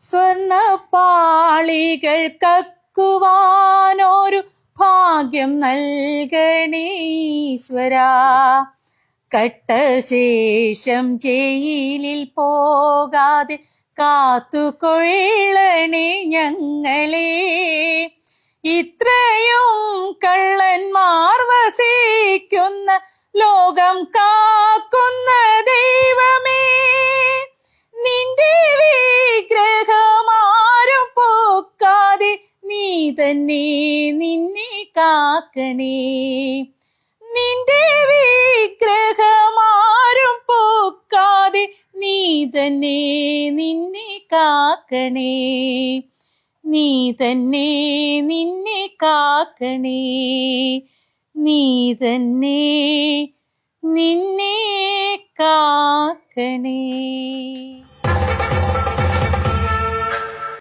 സ്വർണ പാളികൾ കക്കുവാനൊരു ഭാഗ്യം നൽകണീശ്വര. കട്ടശേഷം ജയിലിൽ പോകാതെ കാത്തുകൊള്ളണേ ഞങ്ങളെ. ഇത്രയും കള്ളന്മാർ വസിക്കുന്ന ലോകം കാക്കുന്ന തന്നെ നിന്നെ കാക്കണേ. നിന്റെ വിഗ്രഹമാരും പോക്കാതെ നീ തന്നെ നിന്നെ കാക്കണേ. നീ തന്നെ നിന്നെ കാക്കണേ. നീ തന്നെ നിന്നെ കാക്കണേ.